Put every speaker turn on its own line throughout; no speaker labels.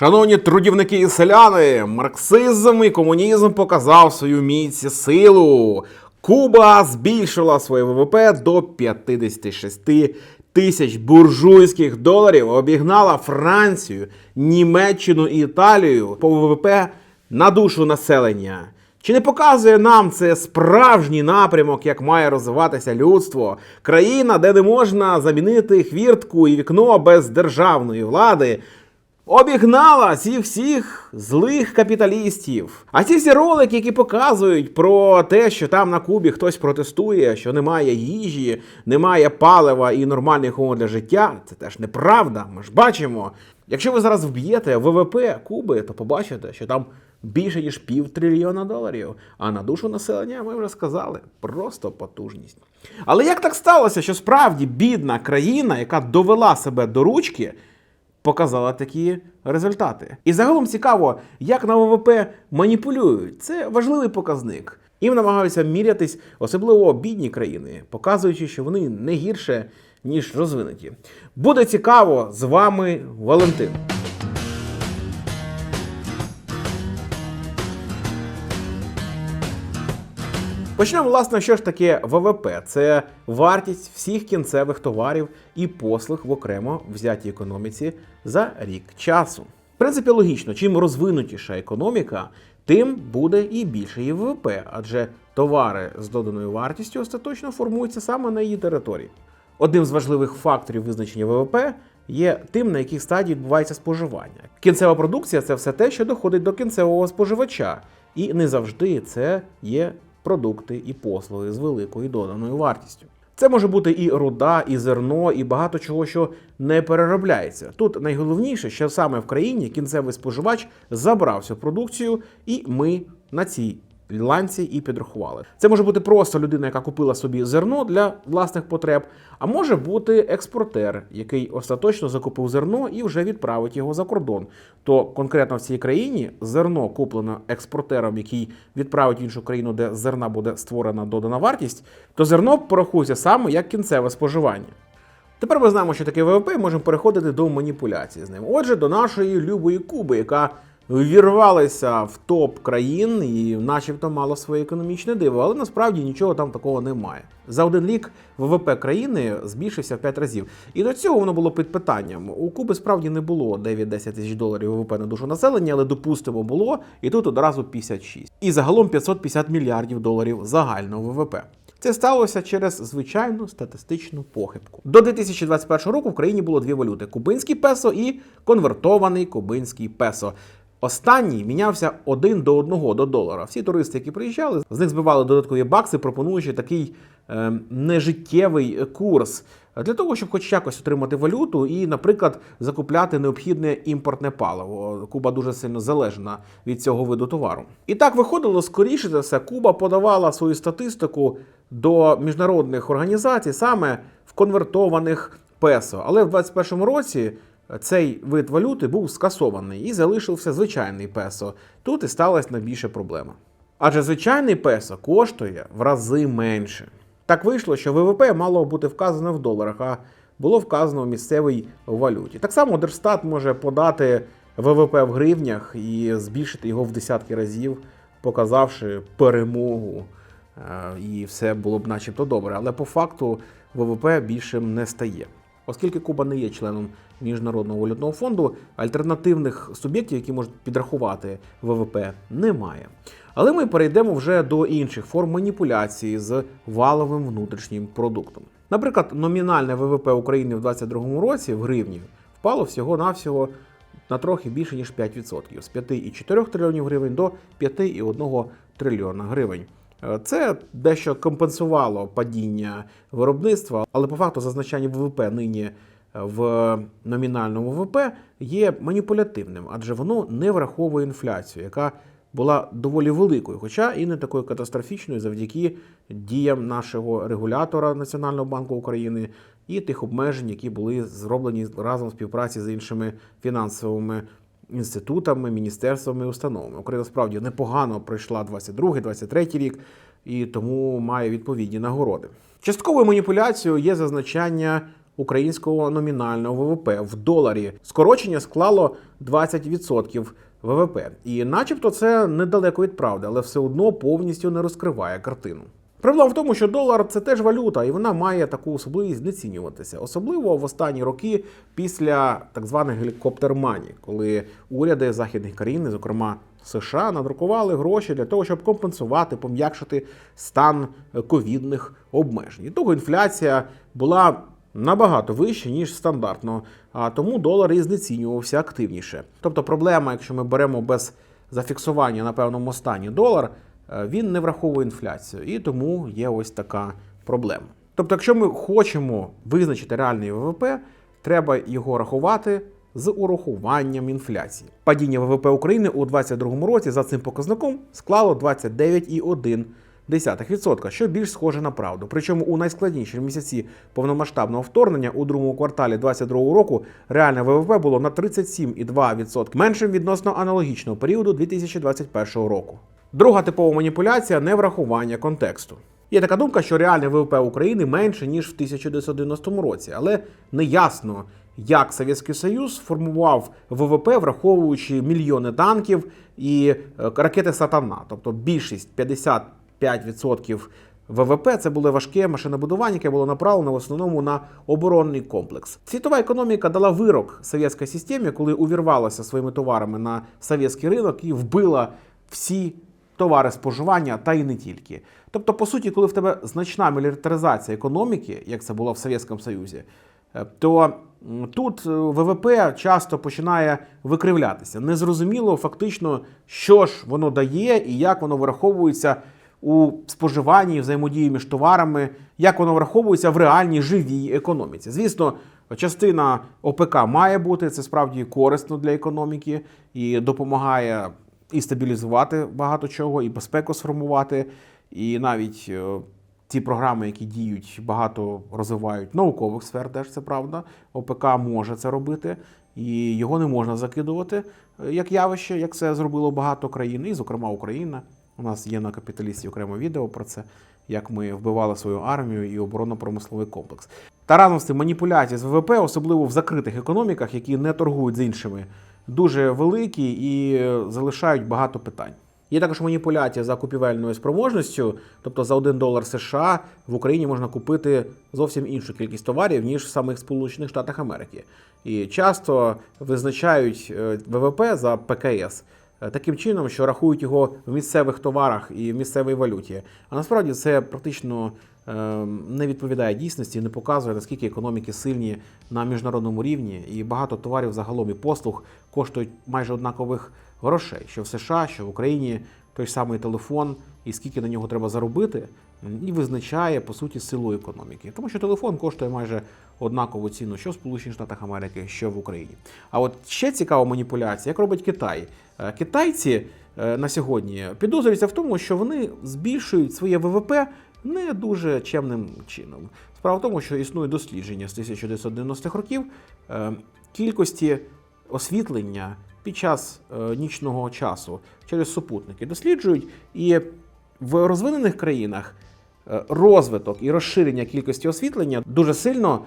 Шановні трудівники і селяни, марксизм і комунізм показав свою міць і силу. Куба збільшила своє ВВП до 56 тисяч буржуйських доларів, обігнала Францію, Німеччину і Італію по ВВП на душу населення. Чи не показує нам це справжній напрямок, як має розвиватися людство? Країна, де не можна замінити хвіртку і вікно без державної влади, обігнала цих всіх злих капіталістів. А ці всі ролики, які показують про те, що там на Кубі хтось протестує, що немає їжі, немає палива і нормальних умов для життя, це теж неправда. Ми ж бачимо. Якщо ви зараз вб'єте ВВП Куби, то побачите, що там більше ніж пів трильйона доларів. А на душу населення ми вже сказали, просто потужність. Але як так сталося, що справді бідна країна, яка довела себе до ручки, показала такі результати. І загалом цікаво, як на ВВП маніпулюють. Це важливий показник. Їм намагаються мірятись, особливо бідні країни, показуючи, що вони не гірше, ніж розвинуті. Буде цікаво з вами Валентин. Почнемо, власне, що ж таке ВВП? Це вартість всіх кінцевих товарів і послуг в окремо взятій економіці за рік часу. В принципі, логічно, чим розвинутіша економіка, тим буде і більше її ВВП, адже товари з доданою вартістю остаточно формуються саме на її території. Одним з важливих факторів визначення ВВП є тим, на якій стадії відбувається споживання. Кінцева продукція це все те, що доходить до кінцевого споживача, і не завжди це є продукти і послуги з великою доданою вартістю. Це може бути і руда, і зерно, і багато чого, що не переробляється. Тут найголовніше, що саме в країні кінцевий споживач забрав цю продукцію, і ми на цій ланці і підрахували. Це може бути просто людина, яка купила собі зерно для власних потреб, а може бути експортер, який остаточно закупив зерно і вже відправить його за кордон. То конкретно в цій країні зерно куплено експортером, який відправить в іншу країну, де зерна буде створена додана вартість, то зерно порахується саме як кінцеве споживання. Тепер ми знаємо, що таке ВВП, і можемо переходити до маніпуляції з ним. Отже, до нашої любої Куби, яка ввірвалася в топ країн і, начебто, мала своє економічне диво, але насправді нічого там такого немає. За один рік ВВП країни збільшився в 5 разів. І до цього воно було під питанням. У Куби справді не було 9-10 тисяч доларів ВВП на душу населення, але допустимо було, і тут одразу 56. І загалом 550 мільярдів доларів загального ВВП. Це сталося через звичайну статистичну похибку. До 2021 року в країні було дві валюти: кубинський песо і конвертований кубинський песо. Останній мінявся один до одного до долара. Всі туристи, які приїжджали, з них збивали додаткові бакси, пропонуючи такий е, нежиттєвий курс для того, щоб хоч якось отримати валюту і, наприклад, закупляти необхідне імпортне паливо. Куба дуже сильно залежна від цього виду товару. І так виходило, скоріше за все, Куба подавала свою статистику до міжнародних організацій саме в конвертованих песо. Але в 2021 році цей вид валюти був скасований і залишився звичайний песо. Тут і сталася найбільша проблема. Адже звичайний песо коштує в рази менше. Так вийшло, що ВВП мало бути вказано в доларах, а було вказано в місцевій валюті. Так само Держстат може подати ВВП в гривнях і збільшити його в десятки разів, показавши перемогу. Е, І все було б начебто добре. Але по факту ВВП більшим не стає. Оскільки Куба не є членом Міжнародного валютного фонду, альтернативних суб'єктів, які можуть підрахувати ВВП, немає. Але ми перейдемо вже до інших форм маніпуляції з валовим внутрішнім продуктом. Наприклад, номінальне ВВП України в 2022 році в гривні впало всього-навсього на трохи більше ніж 5%, з 5,4 трильйонів гривень до 5,1 трильйона гривень. Е, Це дещо компенсувало падіння виробництва, але по факту зазначання ВВП нині в номінальному ВВП є маніпулятивним, адже воно не враховує інфляцію, яка була доволі великою, хоча і не такою катастрофічною завдяки діям нашого регулятора Національного банку України і тих обмежень, які були зроблені разом в співпраці з іншими фінансовими інститутами, міністерствами установами. Україна справді непогано пройшла 22-23 рік і тому має відповідні нагороди. Частковою маніпуляцією є зазначання українського номінального ВВП в доларі. Скорочення склало 20% ВВП. І начебто це недалеко від правди, але все одно повністю не розкриває картину. Проблема в тому, що долар це теж валюта, і вона має таку особливість знецінюватися, особливо в останні роки після так званих гелікоптер-мані, коли уряди західних країн, зокрема США, надрукували гроші для того, щоб компенсувати, пом'якшити стан ковідних обмежень. І того інфляція була набагато вища, ніж стандартно, а тому долар і знецінювався активніше. Тобто, проблема, якщо ми беремо без зафіксування на певному стані долар, він не враховує інфляцію, і тому є ось така проблема. Тобто, якщо ми хочемо визначити реальний ВВП, треба його рахувати з урахуванням інфляції. Падіння ВВП України у 2022 році за цим показником склало 29,1%, що більш схоже на правду. Причому у найскладніші місяці повномасштабного вторгнення у другому кварталі 2022 року реальне ВВП було на 37,2% меншим відносно аналогічного періоду 2021 року. Друга типова маніпуляція неврахування контексту. Є така думка, що реальне ВВП України менше ніж в 1990 році, але не ясно, як Совєтський Союз формував ВВП, враховуючи мільйони танків і е, ракети Сатана, тобто більшість 55% ВВП це було важке машинобудування, яке було направлено в основному на оборонний комплекс. Світова економіка дала вирок совєтській системі, коли увірвалася своїми товарами на совєтський ринок і вбила всі товари споживання та й не тільки. Тобто, по суті, коли в тебе значна мілітаризація економіки, як це було в Совєтському Союзі, е, то тут е, ВВП часто починає викривлятися. Незрозуміло фактично, що ж воно дає і як воно враховується у споживанні, взаємодії між товарами, як воно враховується в реальній живій економіці. Звісно, частина ОПК має бути, це справді корисно для економіки і допомагає і стабілізувати багато чого, і безпеку сформувати, і навіть е, ті програми, які діють, багато розвивають наукових сфер, теж це правда. ОПК може це робити, і його не можна закидувати е, як явище, як це зробило багато країн, і, зокрема, Україна. У нас є на капіталісті окреме відео про це, як ми вбивали свою армію і оборонно-промисловий комплекс. Та разом з тим маніпуляції з ВВП, особливо в закритих економіках, які не торгують з іншими, дуже великі і залишають багато питань. Є також маніпуляція за купівельною спроможністю, тобто за 1 долар США в Україні можна купити зовсім іншу кількість товарів, ніж в самих Сполучених Штатах Америки. І часто визначають е, ВВП за ПКС е, таким чином, що рахують його в місцевих товарах і в місцевій валюті. А насправді це практично не відповідає дійсності, не показує наскільки економіки сильні на міжнародному рівні, і багато товарів загалом і послуг коштують майже однакових грошей, що в США, що в Україні той самий телефон, і скільки на нього треба заробити, і визначає по суті силу економіки. Тому що телефон коштує майже однакову ціну, що в Сполучених Штатах Америки, що в Україні. А от ще цікава маніпуляція, як робить Китай. Е, Китайці е, на сьогодні підозрюються в тому, що вони збільшують своє ВВП не дуже чемним чином. Справа в тому, що існує дослідження з 1990-х років е, кількості освітлення під час е, нічного часу через супутники досліджують, і в розвинених країнах е, розвиток і розширення кількості освітлення дуже сильно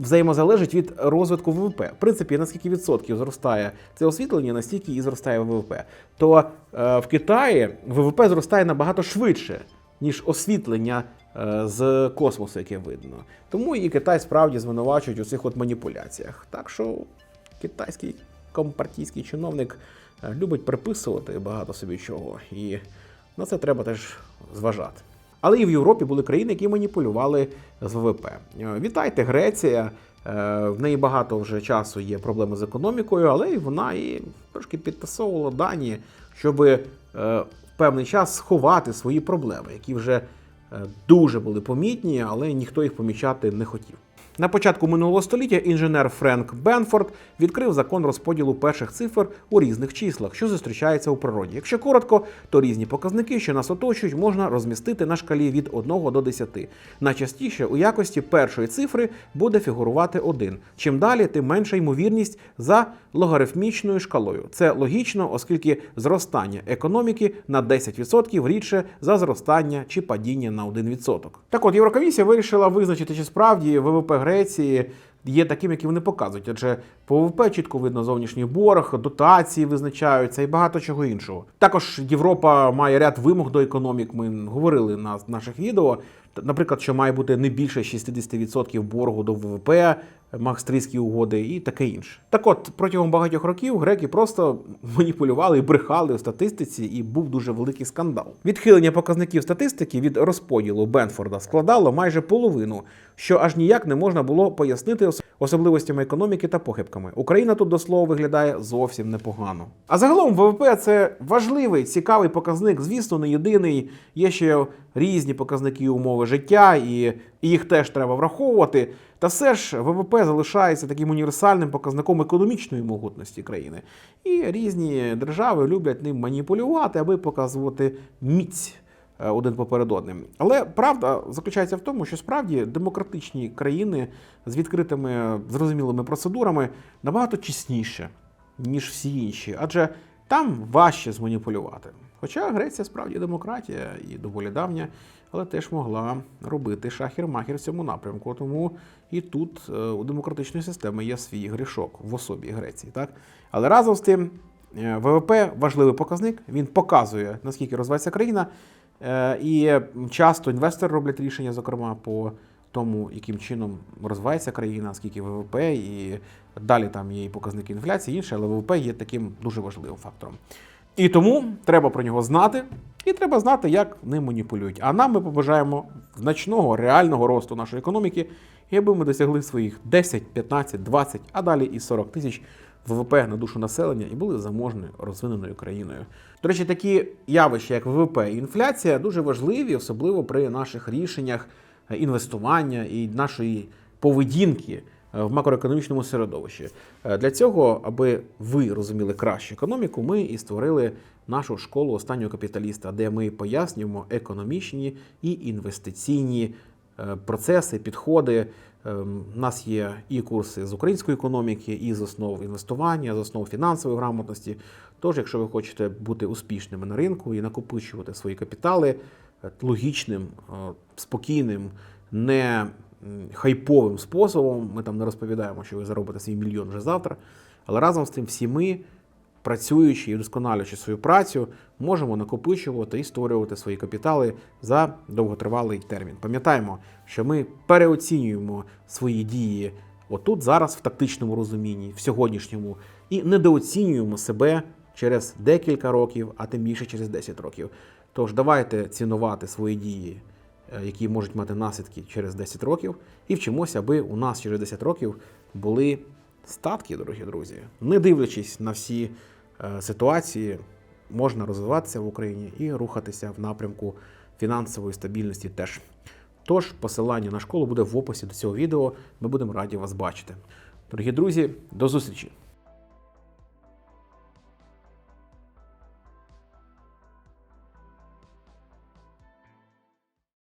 взаємозалежить від розвитку ВВП. В принципі, наскільки відсотків зростає це освітлення, настільки і зростає ВВП. То в Китаї ВВП зростає набагато швидше, ніж освітлення е, з космосу, яке видно. Тому і Китай справді звинувачують у цих от маніпуляціях. Так що китайський компартійський чиновник е, любить приписувати багато собі чого, і на це треба теж зважати. Але і в Європі були країни, які маніпулювали з ВВП. Е, Вітайте, Греція. В неї багато вже часу є проблеми з економікою, але і вона і трошки підтасовувала дані, щоб певний час сховати свої проблеми, які вже е, дуже були помітні, але ніхто їх помічати не хотів. На початку минулого століття інженер Френк Бенфорд відкрив закон розподілу перших цифр у різних числах, що зустрічаються у природі. Якщо коротко, то різні показники, що нас оточують, можна розмістити на шкалі від 1 до 10. Найчастіше у якості першої цифри буде фігурувати 1. Чим далі, тим менша ймовірність за логарифмічною шкалою. Це логічно, оскільки зростання економіки на 10% рідше за зростання чи падіння на 1%. Так от Єврокомісія вирішила визначити, чи справді ВВП Греції є таким, які вони показують. Адже по ВВП чітко видно зовнішній борг, дотації визначаються і багато чого іншого. Також Європа має ряд вимог до економік. Ми говорили на наших відео. Наприклад, що має бути не більше 60% боргу до ВВП, Maastrichtські угоди і таке інше. Так от протягом багатьох років греки просто маніпулювали і брехали у статистиці, і був дуже великий скандал. Відхилення показників статистики від розподілу Бенфорда складало майже половину, що аж ніяк не можна було пояснити особливостями економіки та похибками. Україна тут до слова виглядає зовсім непогано. А загалом ВВП це важливий, цікавий показник. Звісно, не єдиний. Є ще різні показники умови життя, і і їх теж треба враховувати. Та все ж ВВП залишається таким універсальним показником економічної могутності країни. І різні держави люблять ним маніпулювати, аби показувати міць е, один поперед одним. Але правда заключається в тому, що справді демократичні країни з відкритими зрозумілими процедурами набагато чесніше, ніж всі інші, адже там важче зманіпулювати. Хоча Греція справді демократія і доволі давня, але теж могла робити шахір-махір в цьому напрямку. Тому і тут е, у демократичної системи є свій грішок в особі Греції. Так? Але разом з тим, е, ВВП важливий показник, він показує, наскільки розвивається країна. Е, І часто інвестори роблять рішення, зокрема, по тому, яким чином розвивається країна, скільки ВВП, і далі там є і показники інфляції, і інше, але ВВП є таким дуже важливим фактором. І тому треба про нього знати, і треба знати, як ним маніпулюють. А нам ми побажаємо значного реального росту нашої економіки, і аби ми досягли своїх 10, 15, 20, а далі і 40 тисяч ВВП на душу населення і були заможною розвиненою країною. До речі, такі явища, як ВВП і інфляція, дуже важливі, особливо при наших рішеннях е, інвестування і нашої поведінки в макроекономічному середовищі. Е, Для цього, аби ви розуміли краще економіку, ми і створили нашу школу останнього капіталіста, де ми пояснюємо економічні і інвестиційні е, процеси, підходи. Ем, У нас є і курси з української економіки, і з основ інвестування, з основ фінансової грамотності. Тож, якщо ви хочете бути успішними на ринку і накопичувати свої капітали е, логічним, спокійним, не хайповим способом, ми там не розповідаємо, що ви заробите свій мільйон вже завтра. Але разом з тим, всі ми, працюючи і вдосконалюючи свою працю, можемо накопичувати і створювати свої капітали за довготривалий термін. Пам'ятаємо, що ми переоцінюємо свої дії отут, зараз, в тактичному розумінні, в сьогоднішньому, і недооцінюємо себе через декілька років, а тим більше через 10 років. Тож давайте цінувати свої дії, які можуть мати наслідки через 10 років, і вчимося, аби у нас через 10 років були статки, дорогі друзі. Не дивлячись на всі е, ситуації, можна розвиватися в Україні і рухатися в напрямку фінансової стабільності теж. Тож посилання на школу буде в описі до цього відео. Ми будемо раді вас бачити. Дорогі друзі, до зустрічі!